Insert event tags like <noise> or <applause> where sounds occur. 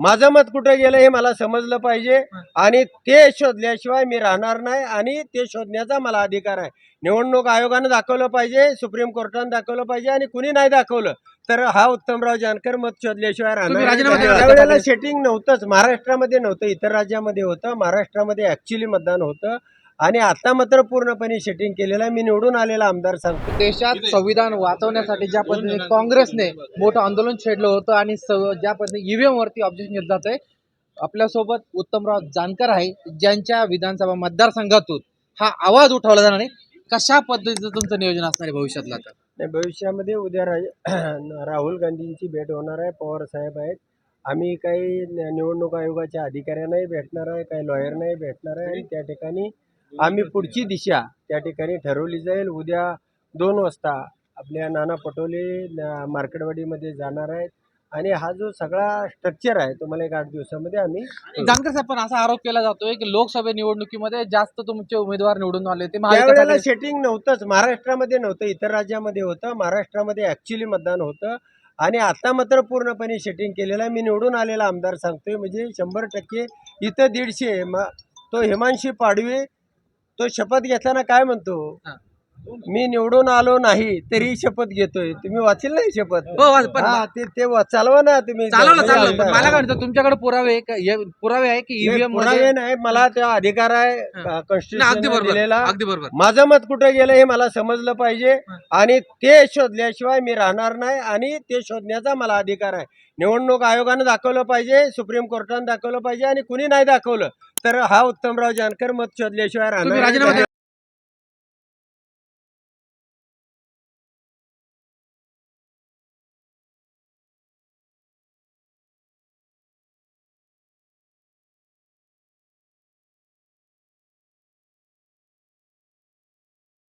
माझं मत कुठे गेलं हे मला समजलं पाहिजे. आणि ते शोधल्याशिवाय मी राहणार नाही आणि ते शोधण्याचा मला अधिकार आहे. निवडणूक आयोगानं दाखवलं पाहिजे सुप्रीम कोर्टानं दाखवलं पाहिजे आणि कुणी नाही दाखवलं तर हा उत्तमराव जानकर मत शोधल्याशिवाय राहणार? सेटिंग नव्हतंच. महाराष्ट्रामध्ये नव्हतं इतर राज्यामध्ये होतं. महाराष्ट्रामध्ये ऍक्च्युली मतदान होतं. आणि आता मात्र पूर्णपणे सेटिंग केलेलं आहे. मी निवडून आलेला आमदार सांगतो देशात संविधान वाचवण्यासाठी ज्या पद्धतीने काँग्रेसने मोठं आंदोलन छेडलं होतं आणि ज्या पद्धतीने ईव्हीएम वरती ऑब्जेक्शन घेतलं जात आहे आपल्यासोबत उत्तमराव जानकर आहे ज्यांच्या विधानसभा मतदारसंघातून हा आवाज उठवला जाणार आहे. कशा पद्धतीचं तुमचं नियोजन असणार आहे भविष्यातलं नाही भविष्यामध्ये उद्या <clears throat> राहुल गांधींची भेट होणार आहे पवार साहेब आहेत. आम्ही काही न- निवडणूक आयोगाच्या अधिकाऱ्यांनाही भेटणार आहे काही लॉयरनाही भेटणार आहे. आणि त्या ठिकाणी आम्ही पुढची दिशा त्या ठिकाणी ठरवली जाईल. उद्या दोन वाजता आपल्या नाना पटोले न- मार्केटवाडीमध्ये जाणार आहेत. आणि हा जो सगळा स्ट्रक्चर आहे तुम्हाला एक आठ दिवसामध्ये आम्ही जानकर साहेब पण असा आरोप केला जातोय की लोकसभा निवडणुकीमध्ये जास्त तुमचे उमेदवार निवडून आले ते त्यावेळेला सेटिंग नव्हतंच. महाराष्ट्रामध्ये नव्हतं इतर राज्यामध्ये होतं. महाराष्ट्रामध्ये ऍक्च्युली मतदान होतं. आणि आता मात्र पूर्णपणे सेटिंग केलेलं आहे. मी निवडून आलेला आमदार सांगतोय. म्हणजे शंभर टक्के इथं दीडशे तो हेमांशी पाडवे तो शपथ घेताना काय म्हणतो. मी निवडून आलो नाही तरी शपथ घेतोय तुम्ही वाचेल नाही शपथ हो, पण- हा, ते ते वा- चालवा ना तुम्ही. मला काय म्हणतं तुमच्याकडे पुरावे आहे का- हे- पुरावे आहे की नाही, ईव्हीएम पुरावे नाही मला त्या अधिकार आहे. अगदी कॉन्स्टिट्यूशन बरोबर दिलेला अगदी बरोबर माझं मत कुठे गेलं हे मला समजलं पाहिजे. आणि ते शोधल्याशिवाय मी राहणार नाही आणि ते शोधण्याचा मला अधिकार आहे निवडणूक आयोगानं दाखवलं पाहिजे सुप्रीम कोर्टानं दाखवलं पाहिजे आणि कुणी नाही दाखवलं तर हा उत्तमराव जानकर मत शोधल्याशिवाय राहणार नाही.